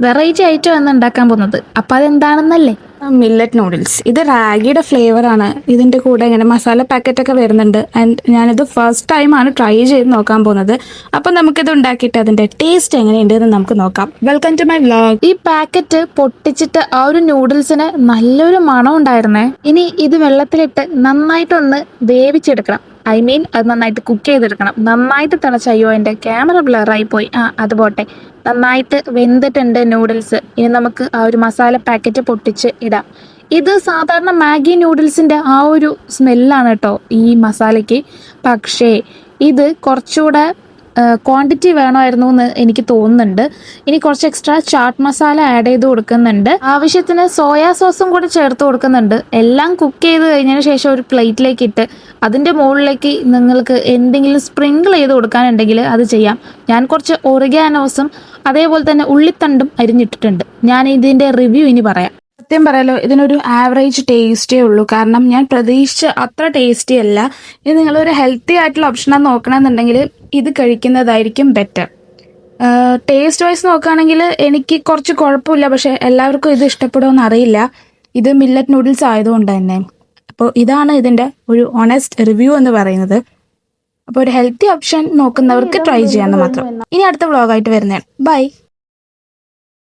Variety item ആണ് ഉണ്ടാക്കാൻ പോകുന്നത്. അപ്പം അതെന്താണെന്നല്ലേ? മില്ലറ്റ് നൂഡിൽസ് ഇത് റാഗിയുടെ ഫ്ലേവർ ആണ്. ഇതിന്റെ കൂടെ ഇങ്ങനെ മസാല പാക്കറ്റ് ഒക്കെ വരുന്നുണ്ട്. ആൻഡ് ഞാനിത് ഫസ്റ്റ് ടൈമാണ് ട്രൈ ചെയ്ത് നോക്കാൻ പോകുന്നത്. അപ്പം നമുക്കിത് ഉണ്ടാക്കിയിട്ട് അതിന്റെ ടേസ്റ്റ് എങ്ങനെയുണ്ട് എന്ന് നമുക്ക് നോക്കാം. വെൽക്കം ടു മൈ വ്ലോഗ് ഈ പാക്കറ്റ് പൊട്ടിച്ചിട്ട് ആ ഒരു നൂഡിൽസിന് നല്ലൊരു മണം ഉണ്ടായിരുന്നേ ഇനി ഇത് വെള്ളത്തിലിട്ട് നന്നായിട്ടൊന്ന് വേവിച്ചെടുക്കണം. ഐ മീൻ അത് നന്നായിട്ട് കുക്ക് ചെയ്തെടുക്കണം. നന്നായിട്ട് തിളച്ച അയ്യോ എന്റെ ക്യാമറ ബ്ലറായി പോയി. ആ അത് പോട്ടെ. നന്നായിട്ട് വെന്തിട്ടുണ്ട് നൂഡിൽസ് ഇനി നമുക്ക് ആ ഒരു മസാല പാക്കറ്റ് പൊട്ടിച്ച് ഇടാം. ഇത് സാധാരണ മാഗി നൂഡിൽസിന്റെ ആ ഒരു സ്മെല്ലാണ് കേട്ടോ ഈ മസാലയ്ക്ക്. പക്ഷേ ഇത് കുറച്ചുകൂടെ ക്വാണ്ടിറ്റി വേണമായിരുന്നു എന്ന് എനിക്ക് തോന്നുന്നുണ്ട്. ഇനി കുറച്ച് എക്സ്ട്രാ ചാട്ട് മസാല ആഡ് ചെയ്ത് കൊടുക്കുന്നുണ്ട്. ആവശ്യത്തിന് സോയാ സോസും കൂടെ ചേർത്ത് കൊടുക്കുന്നുണ്ട്. എല്ലാം കുക്ക് ചെയ്ത് കഴിഞ്ഞതിന് ശേഷം ഒരു പ്ലേറ്റിലേക്ക് ഇട്ട് അതിന്റെ മുകളിലേക്ക് നിങ്ങൾക്ക് എന്തെങ്കിലും സ്പ്രിങ്കിൾ ചെയ്ത് കൊടുക്കാനുണ്ടെങ്കിൽ അത് ചെയ്യാം. ഞാൻ കുറച്ച് ഒറിഗാനോസും അതേപോലെ തന്നെ ഉള്ളിത്തണ്ടും അരിഞ്ഞിട്ടിട്ടുണ്ട്. ഞാൻ ഇതിന്റെ റിവ്യൂ ഇനി പറയാം. സത്യം പറയാലോ ഇതിനൊരു ആവറേജ് ടേസ്റ്റേ ഉള്ളൂ. കാരണം ഞാൻ പ്രതീക്ഷിച്ച അത്ര ടേസ്റ്റി അല്ല. ഇത് നിങ്ങളൊരു ഹെൽത്തി ആയിട്ടുള്ള ഓപ്ഷനാണ് നോക്കണമെന്നുണ്ടെങ്കിൽ ഇത് കഴിക്കുന്നതായിരിക്കും ബെറ്റർ ടേസ്റ്റ് വൈസ് നോക്കുകയാണെങ്കിൽ എനിക്ക് കുറച്ച് കുഴപ്പമില്ല. പക്ഷേ എല്ലാവർക്കും ഇത് ഇഷ്ടപ്പെടുമെന്ന് അറിയില്ല. ഇത് മില്ലറ്റ് നൂഡിൽസ് ആയതുകൊണ്ട് തന്നെ. അപ്പോൾ ഇതാണ് ഇതിന്റെ ഒരു ഓണസ്റ്റ് റിവ്യൂ എന്ന് പറയുന്നത്. അപ്പോൾ ഒരു ഹെൽത്തി ഓപ്ഷൻ നോക്കുന്നവർക്ക് ട്രൈ ചെയ്യാമെന്ന് മാത്രം. ഇനി അടുത്ത വ്ളോഗായിട്ട് വരുന്നതാണ്. ബൈ